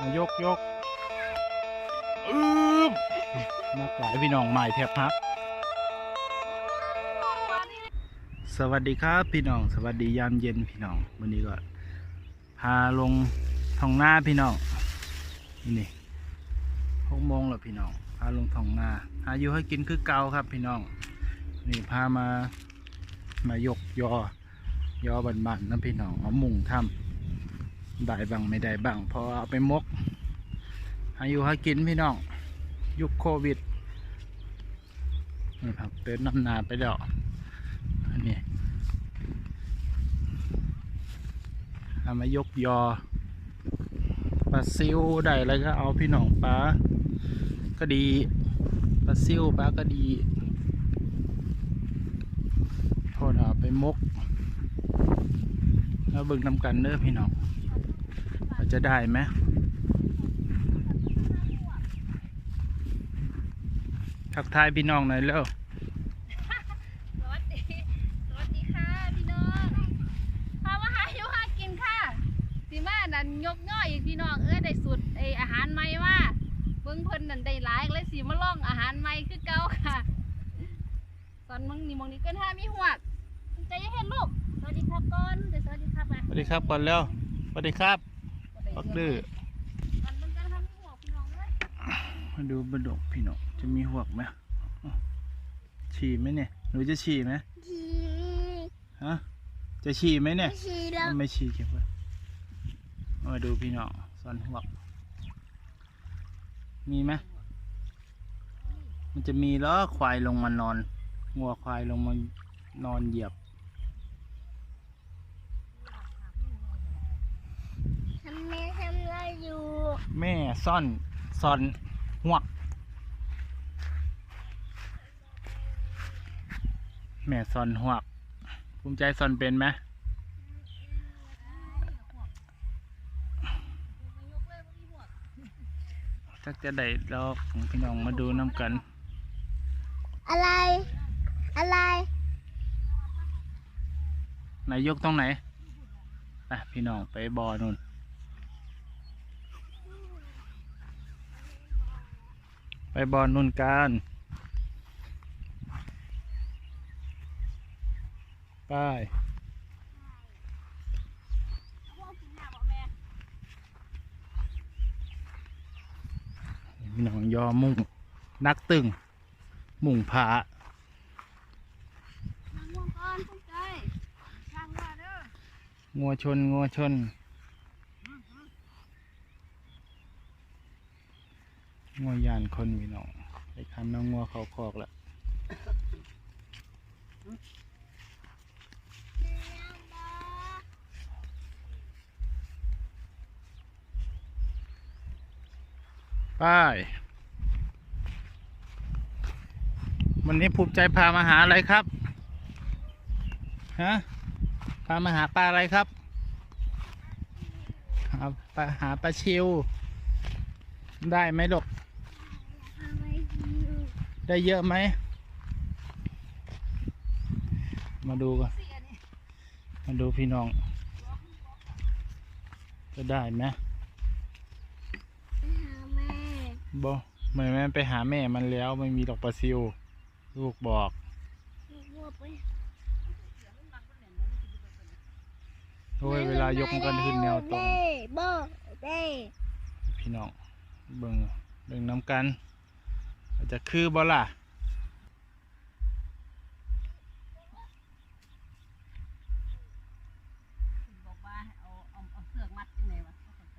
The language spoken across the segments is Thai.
มายกยกอืบนักหลายพี่น้องใหม่แทบฮัก สวัสดีครับพี่น้อง สวัสดียามเย็นพี่น้องวันนี้ก็ พาลงท้องนาพี่น้องนี่นี่หกโมงแล้วพี่น้อง พาลงท้องนาหาอยู่ให้กินคือเก่าครับพี่น้อง นี่พามามายกยอยอบันๆนะพี่น้องเอามุงทำ ได้บังไม่ได้บังพอเอาไปมกหายู่ให้กินพี่น้อง ยุคโควิดนี่ครับเตินน้ำนาไปแล้วอันนี้เอามายกยอปลาซิวได้อะไรก็เอาพี่น้องปลาก็ดีปลาซิวปลาก็ดีโทษเอาไปมก แล้วบิ่งนำกันเด้อพี่น้อง จะได้ไหมทักทายพี่น้องหน่อยเร็วสวัสดีสวัสดีค่ะพี่น้องพามาหาอยู่หากินค่ะสิมาดันยกย่อยอีกพี่น้องเอ้ยได้สูตรไออาหารใหม่ว่าเบิ่งเพิ่นนั่นได้หลายเลยสิมาลองอาหารใหม่คือเก่าค่ะ ตอนมึงนี่มองนี้ก็ท่ามีหวดใจเย็นลูกสวัสดีครับก่อนเดี๋ยวสวัสดีครับนะสวัสดีครับก่อนเร็วสวัสดีครับ ปักดื้อตอนมึงก็ทำมีหวดพี่น้องเลยมาดูบดกพี่น้องจะมีหวกไหมอ้าวฉี่ไหมเนี่ยหนูจะฉี่ไหมชีฮะจะฉี่ไหมเนี่ยชีแล้วไม่ฉี่เก็บไว้มาดูพี่น้องสอนหวก มีไหมมันจะมีล้อควายลงมานอนงัวควายลงมานอนเหยียบ ทำแม่ทำ อะไรอยู่แม่ซ่อนซ่อนหวก แม่ซ่อนหวกภูมิใจซ่อนเป็นไหมสักจะได้รอของพี่น้องมาดูน้ำกัน อะไร อะไรไหนยกตรงไหนไปพี่น้องไปบอ่อนู่น ไปบอลนู่นกันไปพี่น้องยอมุ่ง นักตึง มุ่งผามาง่วงก่อนภูมิใจช่างว่าเด้องัวชนงัวชน งัวยานคนพี่น้องไปคันน้องงัวเขาคอกแล้วไปวันนี้ภูมิใจพามาหาอะไรครับ ฮะ พามาหาปลาอะไรครับ หาปลาหาปลาชิว ได้ไหมลูก ได้เยอะไหม มาดูกันเสียนี่มาดูพี่น้อง จะได้ไหมไปหาแม่บ่เหมือนแม่ไปหาแม่มันแล้วไม่มีดอกปลาซิว ลูกบอกลูกวัวไปโอ้ยเวลายกมันก็ขึ้นแนวตรงเบ้โบ้เบ้พี่น้องเบิ่งเบิ่งน้ำกันอา จจะคือบ่ล่ะบอกว่าให้เอาเอาเอาเสือกมัดจังไงวะบ่เข้าใจ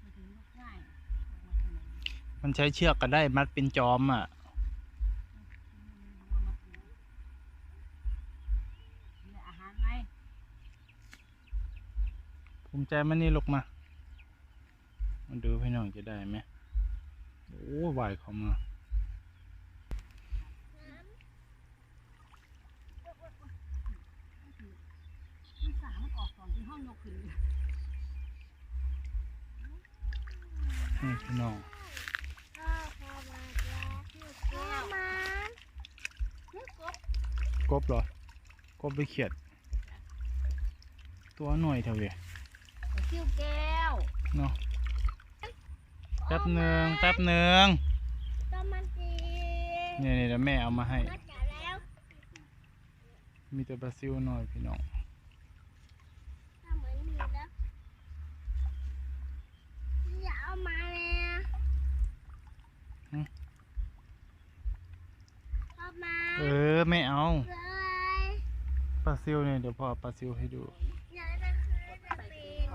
มันถึงยกง่ายเสือกมัดจังไงมันใช้เชือกก็ได้มัดเป็นจอมอะเนี่ยอาหารไหมภูมิใจมันนี่ลูกมา มาดูพี่น้องจะได้ไหม โอ้วายเขามามันสามมันออกก่อนที่ห้องยกขึ้นนี่พี่น้องพ่อพามาแล้วพ่อมานึกกบกบเหรอกบไปเขียด ตัวหน่อยเท่าไหร่คิ้วแก้วเนาะ แป๊บหนึ่งแป๊บหนึ่งต้มมันจีนี่นี่เดี๋ยวแม่เอามาให้ มาจับแล้วมีแต่ปลาซิวหน่อยพี่น้องถ้าเหมือนมีแล้วอย่าเอามาเลยนะเอามาเออไม่เอาเลยปลาซิวเนี่ยเดี๋ยวพ่อเอาปลาซิวให้ดูอย่าจะคือจะปีน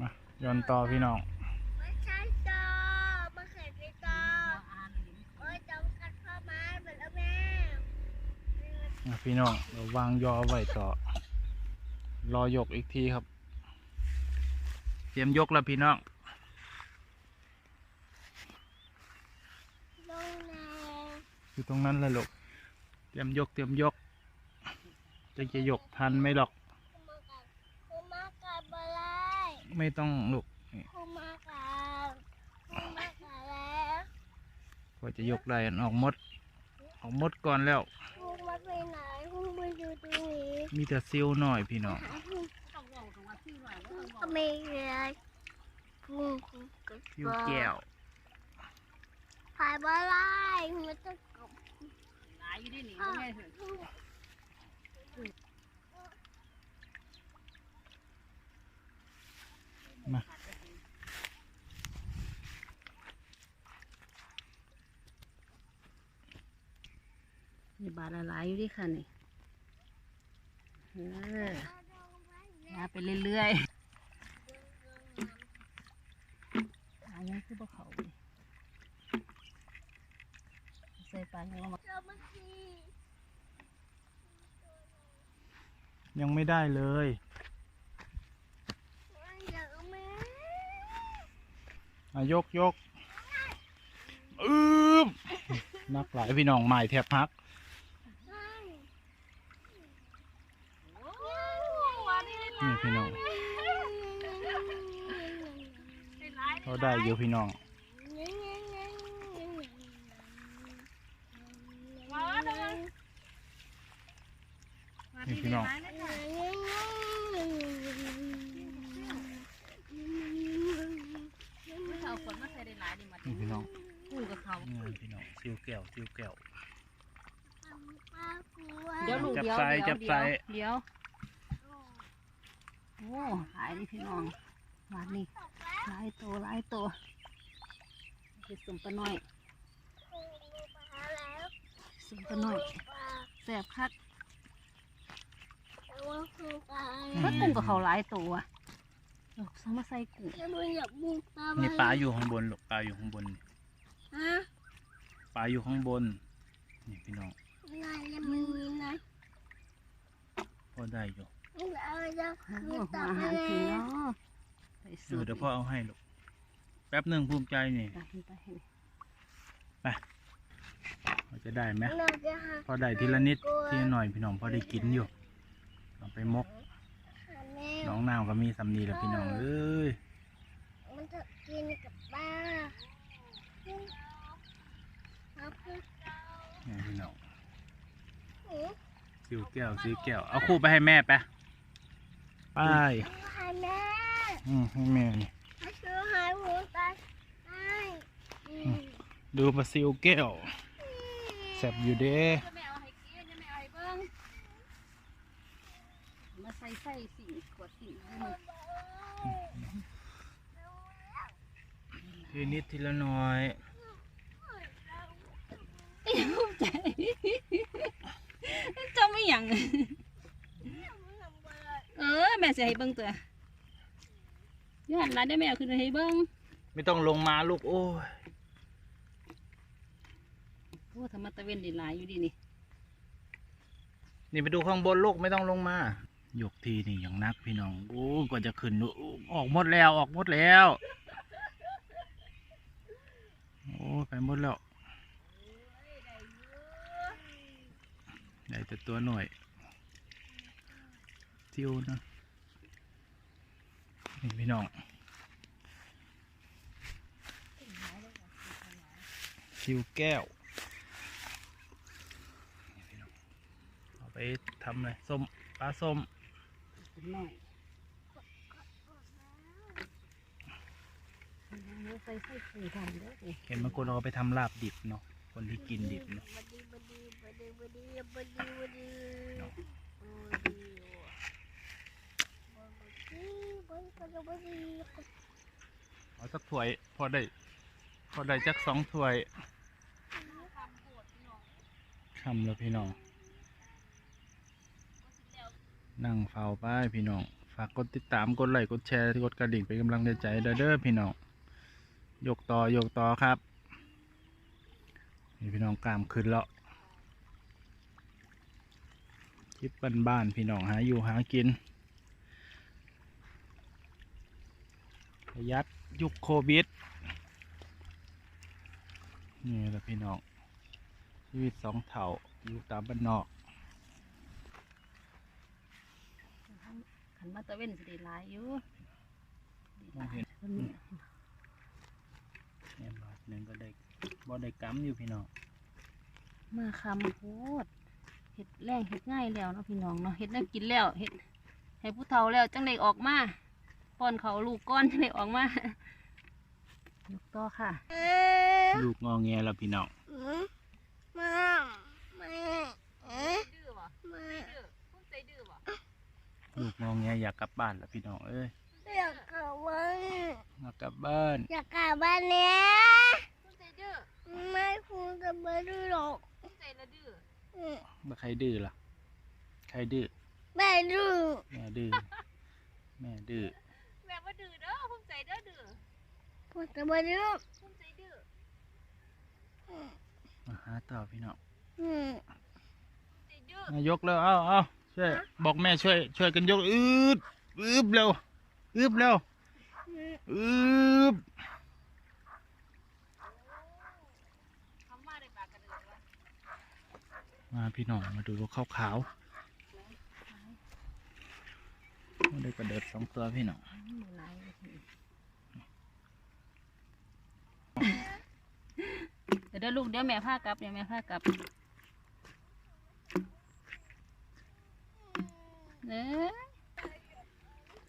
มาย้อนต่อพี่น้อง ไม่ใช่จอมาเข็นไปจอโอ้ยจอมกัดเข้ามาเหมือนแล้วแม่ อะ พี่น้องเราวางยอไว้ต่อ รอยกอีกทีครับ เตรียมยกแล้วพี่น้องอยู่ตรงนั้นแหละลูกเตรียมยกเตรียมยกจะจะยกทันไหมหรอก ไม่ต้องลูกนี่ากับคุมากับแล้วพอจะยกได้ออกมด ออกมดก่อนแล้ว ไปไหนคุมาอยู่ตรงนี้มีแต่ซิวหน่อยพี่น้องก็ไม่เลยคุมคุมกับซิวแก้วถ่ายบ้าไล่มันจะกบหลายอยู่ด้วยนี่อะแม่เถอะมา บาทละหลายอยู่ด้วยค่ะนี่เออมาไปเรื่อยๆหายังคือบ่เขาเลยใส่ปลายังลงมาเจอเมื่อกี้ยังไม่ได้เลยไม่เยอะแม่อะยกยกอืบนักหลายพี่น้องใหม่แทบพัก ใช่ นี่พี่น้องเขาได้อยู่พี่น้องนี่พี่น้องเอาฝนมาใส่ได้หลายดิมานี่พี่น้องกู้กับเขานี่พี่น้องซิวแก้วซิวแก้วเดี๋ยวลูกจับเดี๋ยวไซเดี๋ยวจับไซเดี๋ยวโอ้หายดิพี่น้องหวานนี่หลายตัวหลายตัวคือสุ่มปลาน้อยสุ่มปลาน้อยแสบคักก็กุ้งกับเขาหลายตัวเอาสมาใส่กุ้งนี่ปลาอยู่ข้างบนลูกปลาอยู่ข้างบนฮะปลาอยู่ข้างบน นี่พี่น้องนายจะมีนะพอได้อยู่ เราจะโอ้คือตัอาบหารเลพี่ยเนาะใส่เดี๋สูยวตรเดี๋ยวพ่อเอาให้ลูก แป๊บหนึ่งภูมิใจนี่ ไปไปให้เราจะได้ไหมเราจะหาพอได้ทีละนิดทีละหน่อยพี่น้องพอได้กินอยู่เอาไปมกแม่น้องนาวก็มีสำนีแล้วพี่น้องเอ้ย มันจะกินกับป้าเอาไปนี่พี่น้องหือซิวแก้วซิวแก้ว เอาคู่ไปให้แม่ไป ไปให้แม่อืมให้แม่นี่ให้ซื้อให้หมูตายให้อืมดูปลาซิวแก้วแซ่บอยู่เด้จะไม่เอาให้กินจะไม่เอาให้เบิ้งมาใส่ใส่สีขวดสีให้มันทีนิดทีละหน่อย จะไม่หยัง เออแม่จะให้เบิ้ง ตัวย้อนร้านได้แม่เอาขึ้นไปให้เบิ้งไม่ต้องลงมาลูกโอ้ยโอ้ธรรมะตะเวนได้หลายอยู่ดีนี่ นี่ไปดูข้างบนลูกไม่ต้องลงมายกทีนี่อย่างนักพี่น้องโอ้กว่าจะขึ้นโอ้ออกหมดแล้วออกหมดแล้วโอ้ไปหมดแล้วได้แต่ตัวหน่อยทิวนะ นี่พี่น้องทิวแก้วเอาไปทำเลยส้มปลาส้มเห็นบางคนเอาไปทำลาบดิบเนาะคนที่กินดิบเนาะ บัดดีบัดดีบัดดีบัดดีบัดดีบัดดี เนาะ บัดดีบัดดีบัดดีบัดดี เอาสักถ้วยพอได้ พอได้จักสองถ้วยคำแล้วพี่น้องนั่งเฝ้าป้ายพี่น้อง ฝากกดติดตามกดไลค์กดแชร์กดกระดิ่งเป็นกำลังใจเด้อเด้อพี่น้องยกต่อยกต่อครับนี่พี่น้องกล้ามขึ้นแล้วคลิปบ้านๆพี่น้องหาอยู่หากิน ประหยัดยุคโควิดนี่แหละพี่น้องชีวิตสองเถ่าอยู่ตามบ้านนอกขันมาตะเว้นสิได้หลายอยู่มองเห็นมันมีเนี่ยบาทหนึ่งก็ได้บ่ได้กำอยู่พี่น้องมาคำโพดเห็ดแรงเห็ดง่ายแล้วเนาะพี่น้องเนาะเห็ดได้กินแล้วเห็ดให้ผู้เฒ่าแล้วจังได้ออกมา ป้อนเขาลูกก้อนจังได้ออกมายกต่อค่ะเอ๊ะลูกงอแงแล้วพี่น้องมามาเอ๊ะดื้อบ่มาดื้อพุ่งใจดื้อบ่ลูกงอแงอยากกลับบ้านแล้วพี่น้องเอ้ยอยากกลับบ้านอยากกลับบ้านอยากกลับบ้านเนี่ยพุ่งใจดื้อไม่คุณจะไม่ดื้อหรอกพุ่งใจละดื้ออืมบ่ใครดื้อล่ะ ใครดื้อแม่ดื้อแม่ดื้อแม่ดื้อ แม่ว่าดื้อเด้อพุ่งใจเด้อดื้อคุณจะไม่ดื้อพุ่งใจดื้อมาหาต่อพี่น้องอืมใจดื้อมายกแล้วเอาเอาช่วยบอกแม่ช่วยช่วยกันยกอืดอืบเร็วอืบเร็วอืบคำว่าได้ปากกระเดือกวะมาพี่น้องมาดูขาวขาวๆ ไม่ได้กระเดิดสองตัวพี่น้องหมูไหลเดี๋ยวเดี๋ยวลูกเดี๋ยวแม่พากลับเดี๋ยวแม่พากลับเด้อ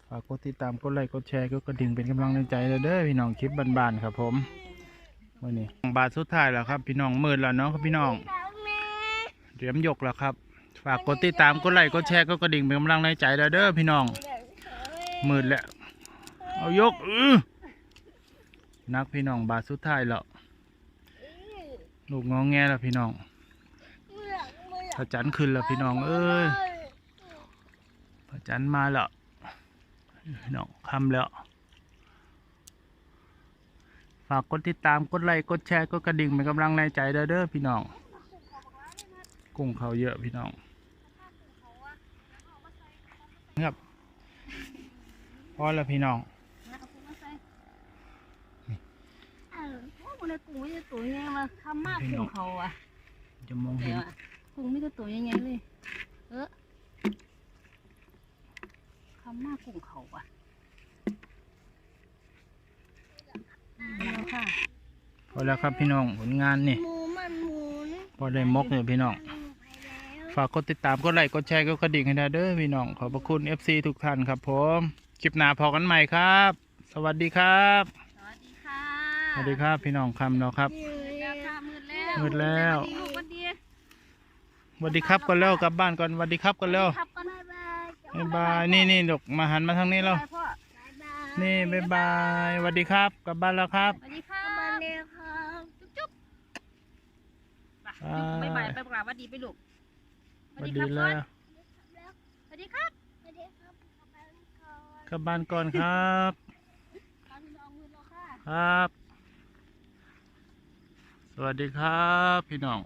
ฝากกดติดตามกดไลค์กดแชร์กดกระดิ่งเป็นกำลังใจเด้อพี่น้องคลิปบานๆครับผมวันนี้บาทสุดท้ายแล้วครับ พี่น้องมืดแล้วเนาะครับพี่น้องแล้วแม่เตรียมยกแล้วครับ ฝากกดติดตามกดไลค์กดแชร์กดกระดิ่งเป็นกำลังใจเด้อเด้อพี่น้องเดี๋ยวเธอ มืดแล้ว เอายกออนักพี่น้องบาทสุดท้ายแล้ว ลูกงองแงแล้วพี่น้องพระจันทร์ขึ้นแล้วพี่น้องเอ้ยพระจันทร์มาแล้วพี่น้องคำแล้ว ฝากกดติดตามกดไลค์กดแชร์กดกระดิ่งเป็นกำลังใจเด้อเด้อพี่น้องกุ้งเขาเยอะพี่น้องครับ พอแล้วพี่น้องเอากุ้งมาใส่เออโอ้โหในกุ้งไม่ใช่ตัวยังไงมาทำมากกุ้งเขาอะจะมองเห็นกุ้งไม่ใช่ตัวยังไงเลย เออทำมากกุ้งเขาอะเดี๋ยวค่ะพอแล้วครับพี่น้องผลงานนี่หมูมันหมุนพอได้มกเนี่ยพี่น้อง ฝากกดติดตามกดไลค์กดแชร์กดกระดิ่งให้ได้เด้อพี่น้องขอบพระคุณ FC ทุกท่านครับผม คลิปหน้าพอกันใหม่ครับ สวัสดีครับ สวัสดีค่ะสวัสดีครับ พี่น้องคำเนาะครับเหนื่อยแล้วอะค่ะมืดแล้วมืดแล้ว สวัสดีลูกสวัสดีสวัสดีครับกันแล้วกลับบ้านก่อนสวัสดีครับกันแล้วครับก่อนบ๊ายบายบ๊ายบายนี่นี่ลูกมาหันมาทางนี้แล้วไปพ่อบ๊ายบายนี่บ๊ายบายสวัสดีครับกลับบ้านแล้วครับสวัสดีค่ะมาเร็วครับจุ๊บจุ๊บไปบ๊ายบ๊ายบายไปกราบสวัสดีไปลูกสวัสดีแล้วสวัสดีครับสวัสดีครับ กลับบ้านก่อนครับ ครับ สวัสดีครับพี่น้อง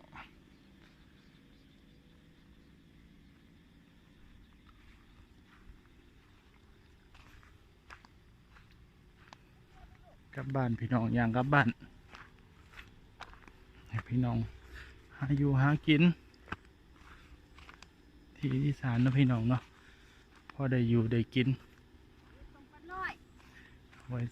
กลับบ้านพี่น้องอย่างกลับบ้านให้พี่น้องหาอยู่หากิน ที่อีสานนะพี่น้องเนาะพอได้อยู่ได้กิน